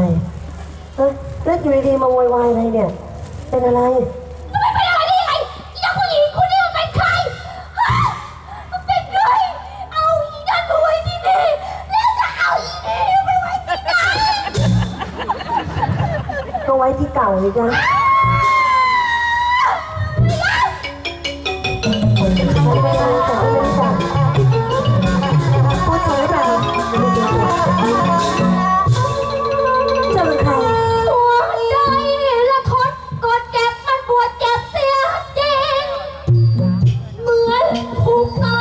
อะไรฮแล้วอยู่ดีๆมาโวยวายอะไรเนี่ย เป็นอะไร มัเป็นอะไรได้ยังไงอีหญิงคนนี้เป็นใครฮะมัป็นใคเอาอีนั่นมาไว้ที่นี่แล้วเอาอีนี่ไปไว้ที่ไหน ก็ไว้ที่เก่าเลยจ้ะ ถู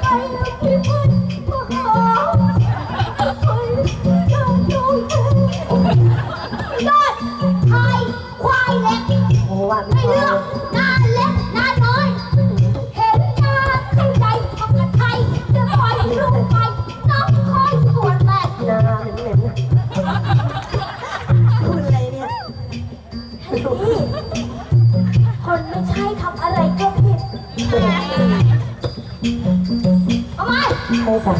哎呀 ใช่จ้ะ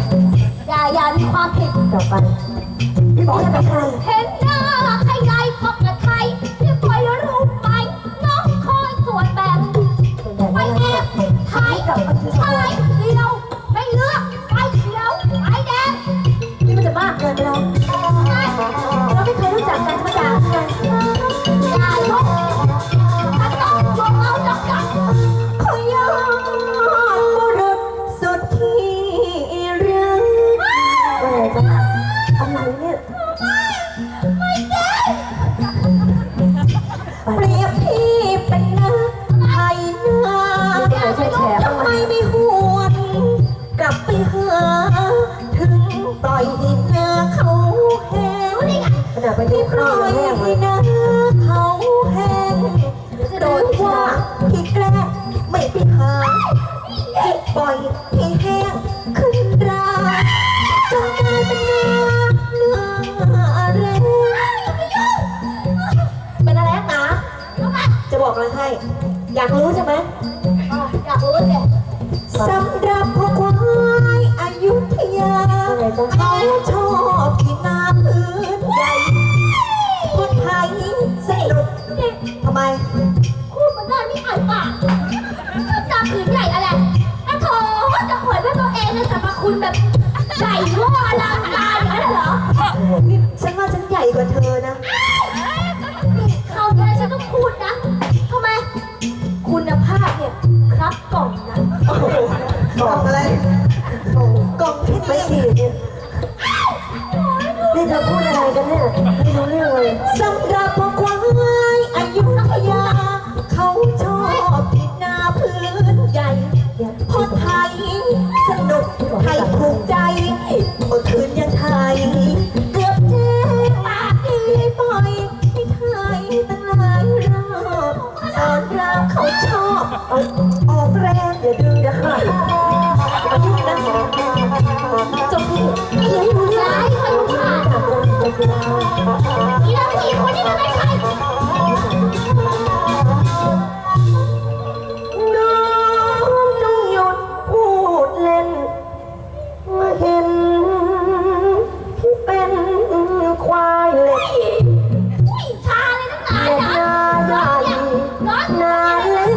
อย่าอย่ามีความผิดต่อไปพี่บอกจะเป็นใครเห็นหน้า อะไรเนี่ยเปรียบพี่เป็นนักไทยนาทำไมไม่หวนกลับไปหาถึงปล่อยให้นาเขาแห้งขณะไปดูปล่อยให้นาเขาแห้งโดนว่าพี่แกล้งไม่ไปหาที่ปล่อยให้ อยากรู้ใช่ไหมอยากรู้สิสำหรับพวกควายอายุทยาเขาชอบที่นาพื้นใหญ่คนไทยสนุกทำไม นี่เธอพูดอะไรกันเนี่ยไม่รู้เรื่องเลยสำหรับ อีแล้วผู้หญิงคนนี้มันเป็นใครน้องจงหยุดพูดเล่น เมื่อเห็นพี่เป็นควายเหล็กผู้หญิงชาเลยนะเล็กนะนาร้ใหอนญ่เนี่ยร้อนนาเล็ก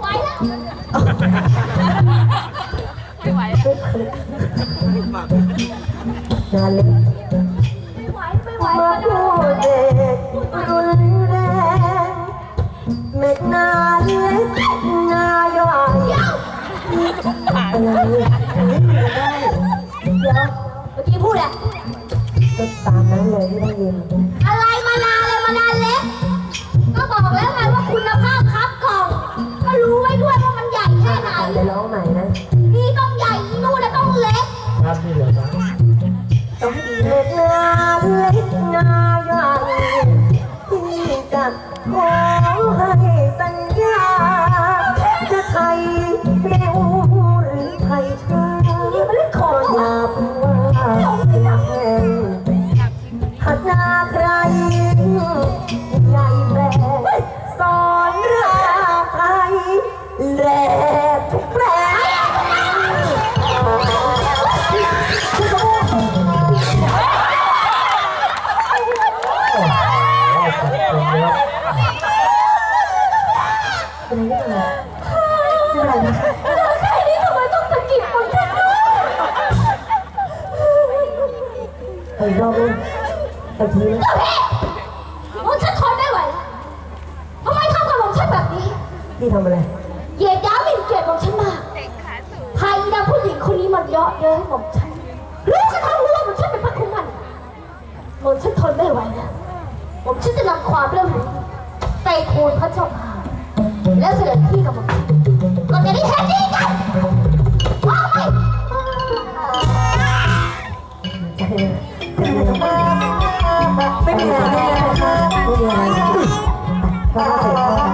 ไหวแล้วไม่เคยนาเล็ก ก็ตามนั้นเลยที่ได้ยิน อะไรมานานเลยมานานเล็ก ก็บอกแล้วไงว่าคุณภาพ เป็นอะไรหรืล่าไม่เป็นไรนะคะใครนี่ทำไมต้องสะกิดคนฉันด้วยเอาอีกรอบนึงเอาทีนะหมอมฉันทนไม่ไหวแล้วทำไมทำกับผมอมฉันแบบนี้ พี่ทำอะไร เหยียดย้ำหมิ่นเกลียดหอมฉันมากพาอีนางผู้หญิงคนนี้มันเยาะเย้ยห้ผมฉันรู้จะทั่งรู้ว่าหมอมฉันเป็นพระคุณมันผมฉันทนไม่ไหวแล้วผมฉันจะนำความเรื่องนี้ไปทูณพระเจ้าค่ะ และเสด็จพี่กับผมเราจะได้เห็นดีกันว้าวไปไม่มีอะไรไม่มีอะไร